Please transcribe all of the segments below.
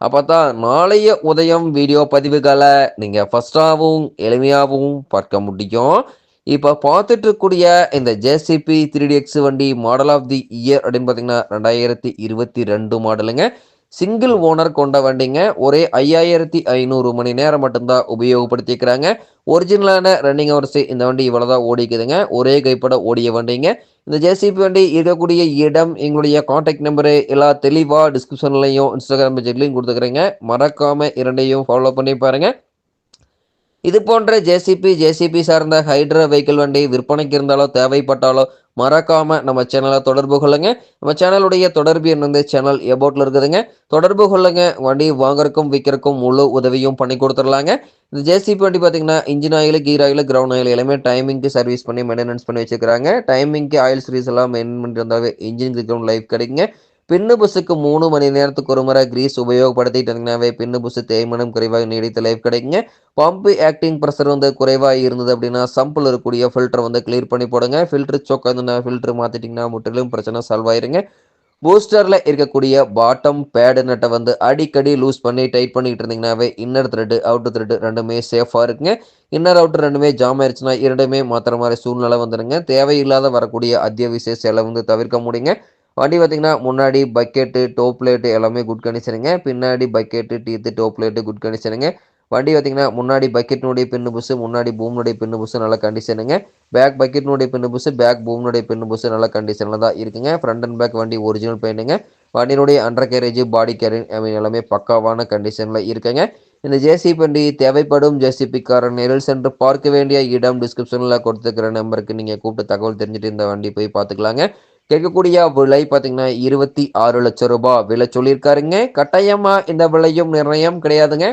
அப்போ தான் நாளைய உதயம் வீடியோ பதிவுகளை நீங்கள் ஃபஸ்ட்டாகவும் எளிமையாகவும் பார்க்க முடியும். இப்போ பார்த்துட்டு இருக்கக்கூடிய இந்த ஜேசிபி த்ரீ எக்ஸ் வண்டி மாடல் ஆஃப் தி இயர் அப்படின்னு பார்த்தீங்கன்னா ரெண்டாயிரத்தி இருபத்தி ரெண்டு மாடலுங்க சிங்கிள் ஓனர் கொண்ட வண்டிங்க. ஒரே ஐயாயிரத்தி ஐநூறு மணி நேரம் மட்டும்தான் உபயோகப்படுத்திக்கிறாங்க. ஒரிஜினலான ரன்னிங் ஹவர்ஸ் இந்த வண்டி இவ்வளோதான் ஓடிக்குதுங்க. ஒரே கைப்பட ஓடிய வண்டிங்க. இந்த ஜேசிபி வண்டி இருக்கக்கூடிய இடம் எங்களுடைய காண்டாக்ட் நம்பரு எல்லாம் தெளிவாக டிஸ்கிரிப்ஷன்லையும் இன்ஸ்டாகிராம் பேஜ்லையும் கொடுத்துக்கிறேங்க. மறக்காமல் இரண்டையும் ஃபாலோ பண்ணி பாருங்கள் இது போன்ற ஜேசிபி ஜேசிபி சார்ந்த ஹைட்ரா வெஹிக்கிள் வண்டி விற்பனைக்கு இருந்தாலோ தேவைப்பட்டாலோ மறக்காம நம்ம சேனலை தொடர்பு கொள்ளுங்க. நம்ம சேனலுடைய தொடர்பு எண் வந்து சேனல் எபோட்ல இருக்குதுங்க. தொடர்பு கொள்ளுங்க. வண்டி வாங்குறக்கும் விற்கிறக்கும் முழு உதவியும் பண்ணி கொடுத்துடலாங்க. இந்த ஜேசிபி வண்டி பார்த்தீங்கன்னா engine oil gear oil ground oil எல்லாமே டைமிங்க்கு சர்வீஸ் பண்ணி மெயின்டெனன்ஸ் பண்ணி வச்சுக்கிறாங்க டைமிங்க்கு ஆயில் சர்வீஸ் எல்லாம் மெயின் பண்ணிட்டு வந்தாவே இன்ஜின் கிரவுண்ட் லைஃப் கிடைக்குங்க. பின்னு புஸுக்கு மூணு மணி நேரத்துக்கு ஒரு முறை கிரீஸ் உபயோகப்படுத்திட்டு இருந்தீங்கன்னாவே பின்னு புஸ் தேய்மனம் குறைவாக நீடித்த லைஃப் கிடைக்குங்க. பம்பு ஆக்டிங் ப்ரெஷர் வந்து குறைவாக இருந்தது அப்படின்னா சம்பிள் இருக்கக்கூடிய ஃபில்டர் வந்து கிளியர் பண்ணி போடுங்க. ஃபில்டர் சொக்காந்துன்னா ஃபில்டர் மாற்றிட்டிங்கன்னா முற்றிலும் பிரச்சனை சால்வ் ஆயிருங்க. பூஸ்டரில் இருக்கக்கூடிய பாட்டம் பேடு நட்டை வந்து அடிக்கடி லூஸ் பண்ணி டைட் பண்ணிட்டு இருந்தீங்கன்னாவே இன்னர் த்ரெட்டு அவுட்டர் த்ரெட்டு ரெண்டுமே சேஃபாக இருக்குங்க. இன்னர் அவுட்டர் ரெண்டுமே ஜாம் ஆயிடுச்சுன்னா இரண்டுமே மாத்திர மாதிரி சூழ்நிலை வந்துடுங்க தேவையில்லாத வரக்கூடிய அத்தியாவசிய செலவு வந்து தவிர்க்க முடியுங்க. வண்டி பார்த்திங்கன்னா முன்னாடி பக்கெட்டு டோப் பிளேட்டு எல்லாமே குட் கண்டிஷனுங்க பின்னாடி bucket teeth top plate good கண்டிஷனுங்க வண்டி பார்த்திங்கன்னா முன்னாடி பக்கெட்டினுடைய பின்னு புஸ்ஸு முன்னாடி பூம்னுடைய பின்னு புஸ்ஸு நல்ல கண்டிஷனுங்க பேக் பக்கெட்டினுடைய பின்னு புஸ்ஸு பேக் பூம்னுடைய பின்னு புஸ்ஸு நல்ல கண்டிஷனில் தான் இருக்குங்க. ஃப்ரண்ட் அண்ட் பேக் வண்டி ஒரிஜினல் பெயிண்ட்டுங்க வண்டியினுடைய undercarriage body carriage I mean எல்லாமே பக்காவான கண்டிஷனில் இருக்குங்க. இந்த ஜேசிபி வண்டி தேவைப்படும் ஜேசிபிக்காரன் நேரில் சென்று பார்க்க வேண்டிய இடம் டிஸ்கிரிப்ஷனில் கொடுத்துருக்கிற நம்பருக்கு நீங்கள் கூப்பிட்டு தகவல் தெரிஞ்சுட்டு இந்த வண்டி போய் பார்த்துக்கலாங்க. கேட்கக்கூடிய விலை பார்த்தீங்கன்னா இருபத்தி ஆறு லட்சம் ரூபாய் விலை சொல்லியிருக்காருங்க. கட்டாயமா இந்த விலையும் நிர்ணயம் கிடையாதுங்க.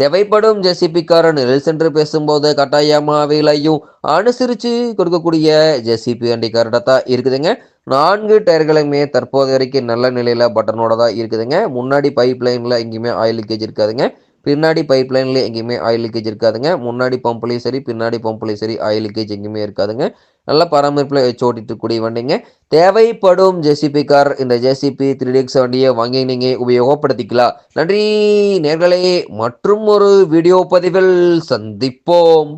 தேவைப்படும் ஜெசிபிக்காரன் நெல் சென்று பேசும்போது கட்டாயமா விலையும் அனுசரித்து கொடுக்கக்கூடிய ஜெசிபி வண்டிக்காரர்கிட்ட தான் இருக்குதுங்க. நான்கு டயர்களுமே தற்போது வரைக்கும் நல்ல நிலையில் பட்டனோட தான் இருக்குதுங்க. முன்னாடி பைப் லைனில் எங்கேயுமே ஆயில் லீக்கேஜ் இருக்காதுங்க. பின்னாடி பைப் லைனில் எங்கேயுமே ஆயில் லீக்கேஜ் இருக்காதுங்க. முன்னாடி பம்ப்லேயும் சரி பின்னாடி பம்ப்லேயும் சரி ஆயில் லீக்கேஜ் எங்கேயுமே இருக்காதுங்க. நல்ல பராமரிப்பில் வச்சு ஓட்டிட்டு கூடிய வண்டிங்க. தேவைப்படும் ஜேசிபி கார் இந்த ஜேசிபி த்ரீ டிஎக்ஸ் வண்டியை வாங்கி நீங்கள் உபயோகப்படுத்திக்கலாம். நன்றி நேர்களே. மற்றும் ஒரு வீடியோ பதிவில் சந்திப்போம்.